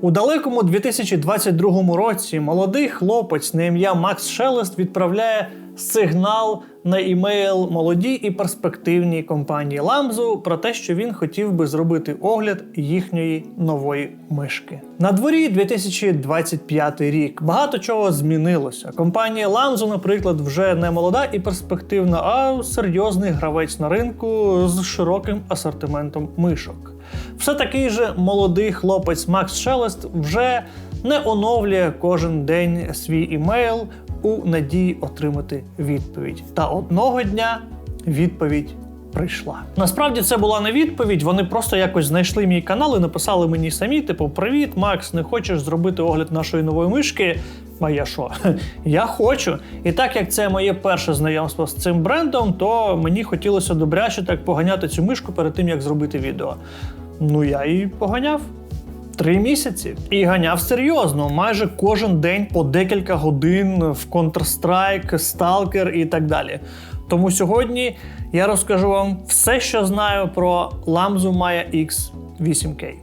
У далекому 2022 році молодий хлопець на ім'я Макс Шелест відправляє сигнал на імейл молодій і перспективній компанії Ламзу про те, що він хотів би зробити огляд їхньої нової мишки. На дворі 2025 рік багато чого змінилося. Компанія Ламзу, наприклад, вже не молода і перспективна, а серйозний гравець на ринку з широким асортиментом мишок. Все такий же молодий хлопець Макс Шелест вже не оновлює кожен день свій імейл у надії отримати відповідь. Та одного дня відповідь прийшла. Насправді це була не відповідь. Вони просто якось знайшли мій канал і написали мені самі: типу, привіт, Макс, не хочеш зробити огляд нашої нової мишки? А я що? Я хочу. І так як це моє перше знайомство з цим брендом, то мені хотілося добряче так поганяти цю мишку перед тим, як зробити відео. Ну я і поганяв. Три місяці і ганяв серйозно, майже кожен день по декілька годин в Counter-Strike, Stalker і так далі. Тому сьогодні я розкажу вам все, що знаю про Lamzu Maya X 8K.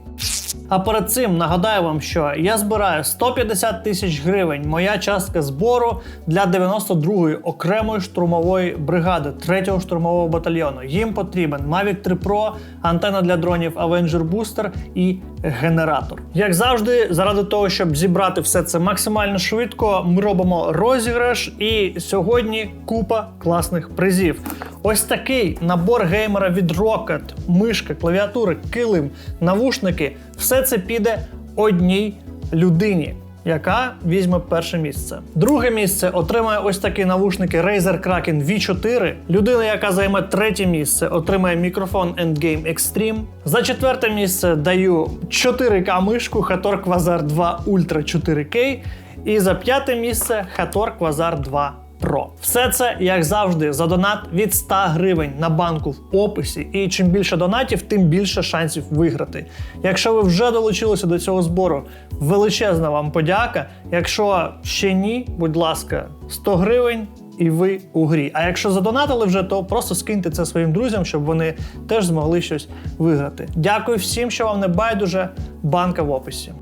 А перед цим нагадаю вам, що я збираю 150 тисяч гривень. Моя частка збору для 92-ї окремої штурмової бригади 3-го штурмового батальйону. Їм потрібен Mavic 3 Pro, антенна для дронів Avenger Booster і генератор. Як завжди, заради того, щоб зібрати все це максимально швидко, ми робимо розіграш. І сьогодні купа класних призів. Ось такий набор геймера від Rocket, мишка, клавіатура, килим, навушники. Все це піде одній людині. Яка візьме перше місце. Друге місце отримає ось такі навушники Razer Kraken V4. Людина, яка займе третє місце, отримає мікрофон Endgame Extreme. За четверте місце даю 4К мишку Hator Quasar 2 Ultra 4K. І за п'яте місце Hator Quasar 2 Pro. Все це, як завжди, за донат від 100 гривень на банку в описі. І чим більше донатів, тим більше шансів виграти. Якщо ви вже долучилися до цього збору, величезна вам подяка. Якщо ще ні, будь ласка, 100 гривень. І ви у грі. А якщо задонатили вже, то просто скиньте це своїм друзям, щоб вони теж змогли щось виграти. Дякую всім, що вам не байдуже. Банка в описі.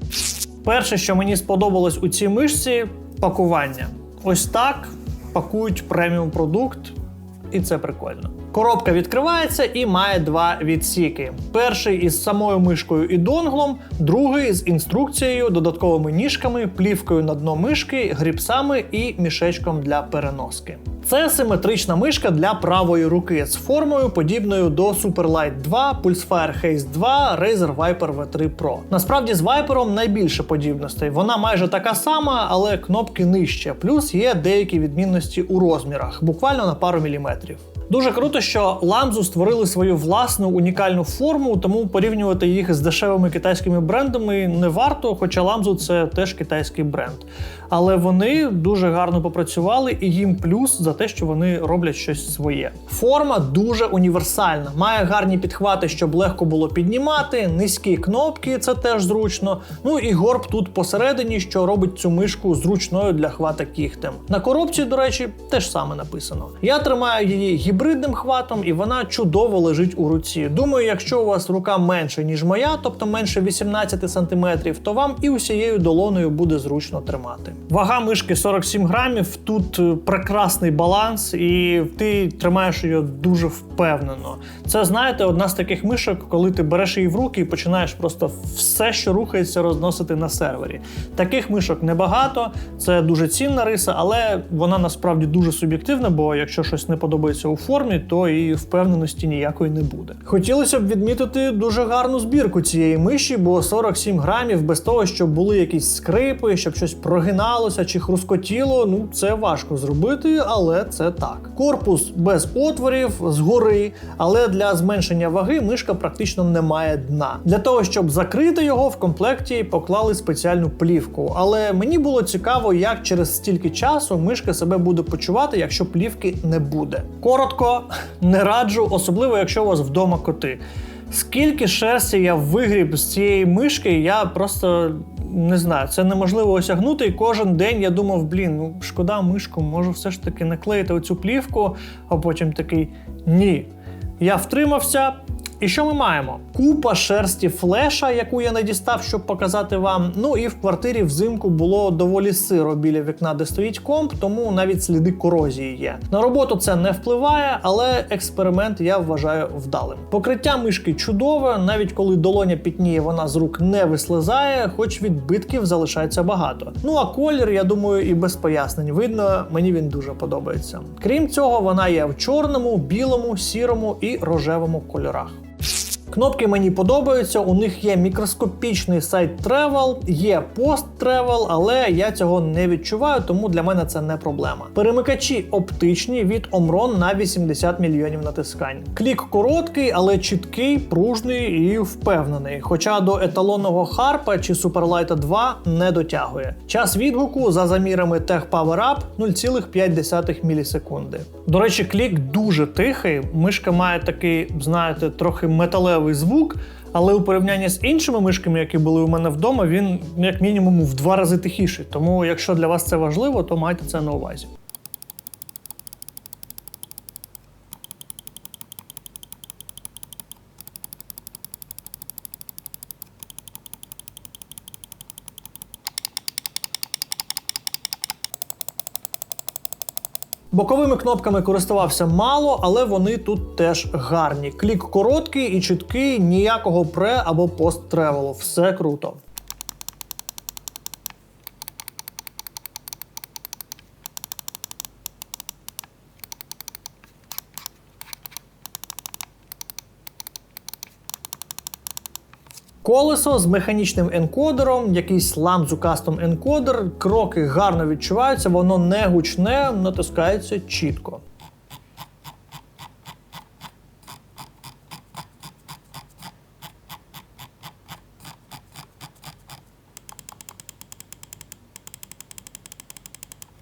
Перше, що мені сподобалось у цій мишці пакування. Ось так пакують преміум продукт, і це прикольно. Коробка відкривається і має два відсіки: перший із самою мишкою і донглом, другий з інструкцією, додатковими ніжками, плівкою на дно мишки, гріпсами і мішечком для переноски. Це симетрична мишка для правої руки з формою, подібною до Superlight 2, Pulsefire Haze 2, Razer Viper V3 Pro. Насправді з Viper найбільше подібностей. Вона майже така сама, але кнопки нижче. Плюс є деякі відмінності у розмірах, буквально на пару міліметрів. Дуже круто, що Lamzu створили свою власну унікальну форму, тому порівнювати їх з дешевими китайськими брендами не варто, хоча Lamzu це теж китайський бренд. Але вони дуже гарно попрацювали, і їм плюс за те, що вони роблять щось своє. Форма дуже універсальна, має гарні підхвати, щоб легко було піднімати, низькі кнопки, це теж зручно. Ну і горб тут посередині, що робить цю мишку зручною для хвата кігтем. На коробці, до речі, теж саме написано. Я тримаю її гібридним хватом, і вона чудово лежить у руці. Думаю, якщо у вас рука менше, ніж моя, тобто менше 18 см, то вам і усією долоною буде зручно тримати. Вага мишки 47 грамів. Тут е, прекрасний баланс, і ти тримаєш її дуже впевнено. Це знаєте, одна з таких мишок, коли ти береш її в руки і починаєш просто все, що рухається, розносити на сервері. Таких мишок небагато, це дуже цінна риса, але вона насправді дуже суб'єктивна, бо якщо щось не подобається у формі, то і впевненості ніякої не буде. Хотілося б відмітити дуже гарну збірку цієї миші, бо 47 грамів без того, щоб були якісь скрипи, щоб щось прогиналося чи хрускотіло. Ну це важко зробити, але це так. Корпус без отворів згори, але для зменшення ваги мишка практично не має дна. Для того щоб закрити його в комплекті поклали спеціальну плівку. Але мені було цікаво, як через стільки часу мишка себе буде почувати, якщо плівки не буде. Коротко не раджу, особливо якщо у вас вдома коти. Скільки шерсті я вигріб з цієї мишки, я просто не знаю, це неможливо осягнути. І кожен день я думав, блін, ну шкода мишку, можу все ж таки наклеїти оцю плівку, а потім такий ні. Я втримався, І що ми маємо? Купа шерсті флеша, яку я не дістав, щоб показати вам. Ну і в квартирі взимку було доволі сиро біля вікна, де стоїть комп, тому навіть сліди корозії є. На роботу це не впливає, але експеримент я вважаю вдалим. Покриття мишки чудове, навіть коли долоня пітніє, вона з рук не вислизає, хоч відбитків залишається багато. Ну а колір, я думаю, і без пояснень видно, мені він дуже подобається. Крім цього, вона є в чорному, білому, сірому і рожевому кольорах. Кнопки мені подобаються, у них є мікроскопічний сайт Travel, є пост Travel, але я цього не відчуваю, тому для мене це не проблема. Перемикачі оптичні від Omron на 80 мільйонів натискань. Клік короткий, але чіткий, пружний і впевнений. Хоча до еталонного Харпа чи Superlight 2 не дотягує. Час відгуку за замірами Tech Power Up 0,5 мілісекунди. До речі, клік дуже тихий. Мишка має такий, знаєте, трохи металевий звук. Але у порівнянні з іншими мишками, які були у мене вдома, він як мінімум в два рази тихіший. Тому, якщо для вас це важливо, то майте це на увазі. Боковими кнопками користувався мало, але вони тут теж гарні. Клік короткий і чіткий, ніякого пре або пост тревелу. Все круто. Колесо з механічним енкодером, якийсь ламзу кастом енкодер, кроки гарно відчуваються, воно не гучне, натискається чітко.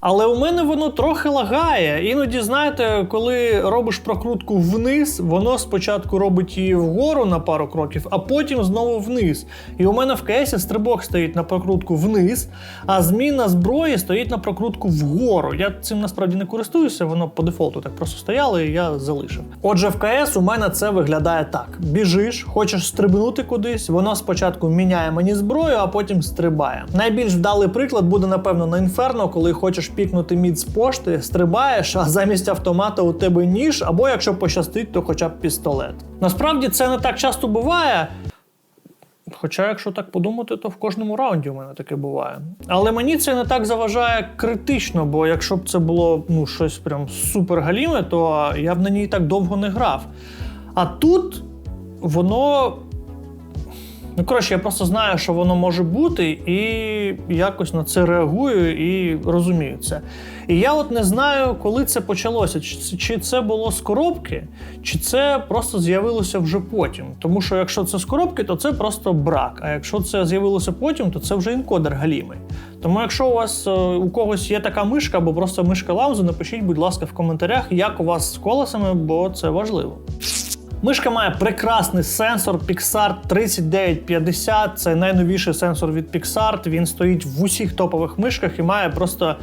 Але у мене воно трохи лагає. Іноді, знаєте, коли робиш прокрутку вниз, воно спочатку робить її вгору на пару кроків, а потім знову вниз. І у мене в кейсі стрибок стоїть на прокрутку вниз, а зміна зброї стоїть на прокрутку вгору. Я цим насправді не користуюся, воно по дефолту так просто стояло, і я залишив. Отже, в КС у мене це виглядає так: біжиш, хочеш стрибнути кудись, воно спочатку міняє мені зброю, а потім стрибає. Найбільш вдалий приклад буде, напевно, на інферно, коли хочеш пікнути мід з пошти, стрибаєш, а замість автомата у тебе ніж, або якщо пощастить, то хоча б пістолет. Насправді це не так часто буває. Хоча, якщо так подумати, то в кожному раунді у мене таке буває. Але мені це не так заважає критично, бо якщо б це було ну, щось прям супер галіме, то я б на ній так довго не грав. А тут воно Ну, коротше, я просто знаю, що воно може бути, і якось на це реагую і розумію це. І я от не знаю, коли це почалося. Чи, це було з коробки, чи це просто з'явилося вже потім. Тому що якщо це з коробки, то це просто брак. А якщо це з'явилося потім, то це вже інкодер галімий. Тому, якщо у вас е, у когось є така мишка або просто мишка ламзу, напишіть, будь ласка, в коментарях, як у вас з колесами, бо це важливо. Мишка має прекрасний сенсор Pixart 3950. Це найновіший сенсор від Pixart. Він стоїть в усіх топових мишках і має просто.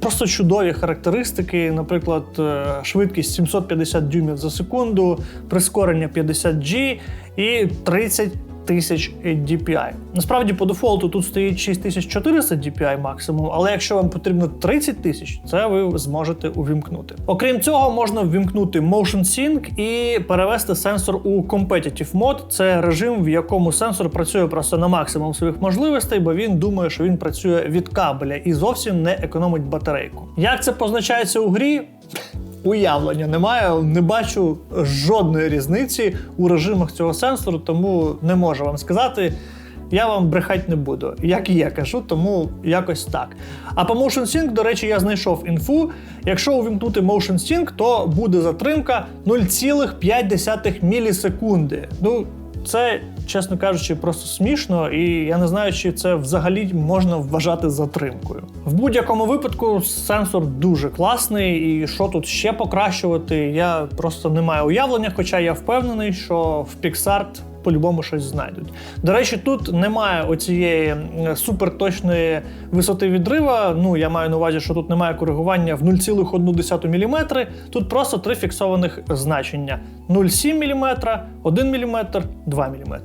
Просто чудові характеристики, наприклад, е, швидкість 750 дюймів за секунду, прискорення 50G і 30 тисяч DPI. Насправді, по дефолту тут стоїть 6400 DPI максимум, але якщо вам потрібно 30 тисяч, це ви зможете увімкнути. Окрім цього, можна ввімкнути Motion Sync і перевести сенсор у Competitive Mode. Це режим, в якому сенсор працює просто на максимум своїх можливостей, бо він думає, що він працює від кабеля і зовсім не економить батарейку. Як це позначається у грі? Уявлення немає, не бачу жодної різниці у режимах цього сенсору, тому не можу вам сказати. Я вам брехати не буду, як і я кажу, тому якось так. А по Motion Sync, до речі, я знайшов інфу. Якщо увімкнути Motion Sync, то буде затримка 0,5 мілісекунди. Ну, це, чесно кажучи, просто смішно, і я не знаю, чи це взагалі можна вважати затримкою. В будь-якому випадку сенсор дуже класний, і що тут ще покращувати, я просто не маю уявлення, хоча я впевнений, що в Pixart по-любому щось знайдуть. До речі, тут немає оцієї суперточної висоти відрива. Ну, я маю на увазі, що тут немає коригування в 0,1 мм. Тут просто три фіксованих значення: 0,7 мм, 1 мм, 2 мм.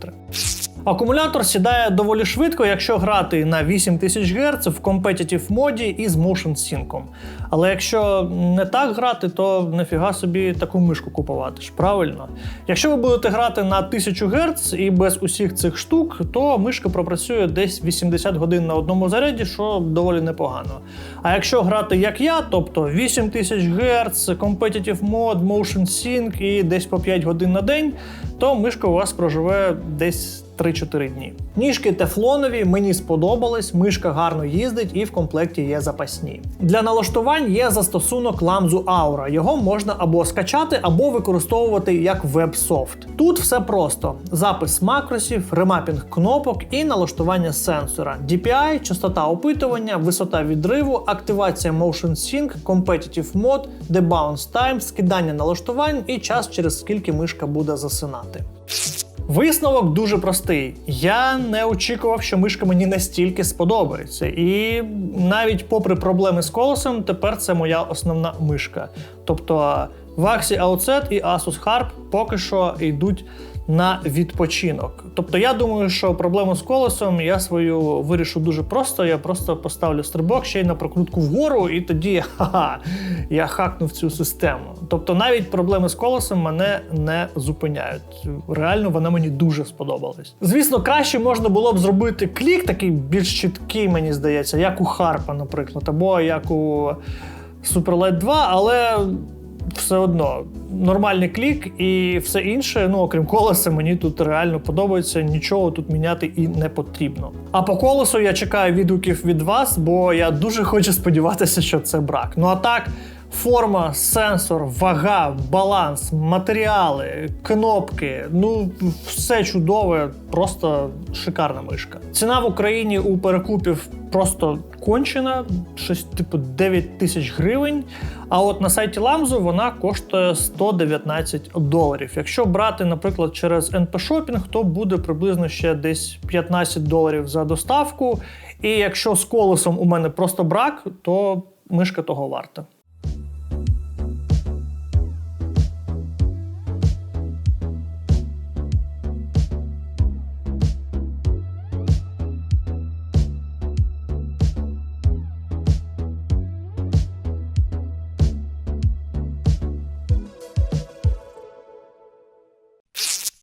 Акумулятор сідає доволі швидко, якщо грати на 8000 Гц в компетітів моді із Motion Sync. Але якщо не так грати, то нафіга собі таку мишку купувати ж, правильно? Якщо ви будете грати на 1000 Гц і без усіх цих штук, то мишка пропрацює десь 80 годин на одному заряді, що доволі непогано. А якщо грати як я, тобто 8000 Гц, Competitive Mode, Motion Sync і десь по 5 годин на день, то мишка у вас проживе десь 3-4 дні. Ніжки тефлонові, мені сподобались, мишка гарно їздить і в комплекті є запасні. Для налаштувань є застосунок Lamzu Aura. Його можна або скачати, або використовувати як веб-софт. Тут все просто: запис макросів, ремапінг кнопок і налаштування сенсора, DPI, частота опитування, висота відриву, активація Motion Sync, Competitive Mode, Debounce Time, скидання налаштувань і час, через скільки мишка буде засинати. Висновок дуже простий. Я не очікував, що мишка мені настільки сподобається. І навіть попри проблеми з колесом, тепер це моя основна мишка. Тобто Vaxi Outset і Asus Harp поки що йдуть на відпочинок. Тобто я думаю, що проблему з колесом я свою вирішу дуже просто. Я просто поставлю стрибок ще й на прокрутку вгору, і тоді ха-ха, я хакнув цю систему. Тобто навіть проблеми з колесом мене не зупиняють. Реально вона мені дуже сподобалась. Звісно, краще можна було б зробити клік, такий більш чіткий, мені здається, як у Харпа, наприклад, або як у Superlight 2, але все одно нормальний клік і все інше, ну окрім колеса, мені тут реально подобається. Нічого тут міняти і не потрібно. А по колесу я чекаю відгуків від вас, бо я дуже хочу сподіватися, що це брак. Ну а так. Форма, сенсор, вага, баланс, матеріали, кнопки ну все чудове, просто шикарна мишка. Ціна в Україні у перекупів просто кончена, щось типу 9 тисяч гривень. А от на сайті Ламзу вона коштує 119 доларів. Якщо брати, наприклад, через NP Shopping, то буде приблизно ще десь 15 доларів за доставку. І якщо з колесом у мене просто брак, то мишка того варта.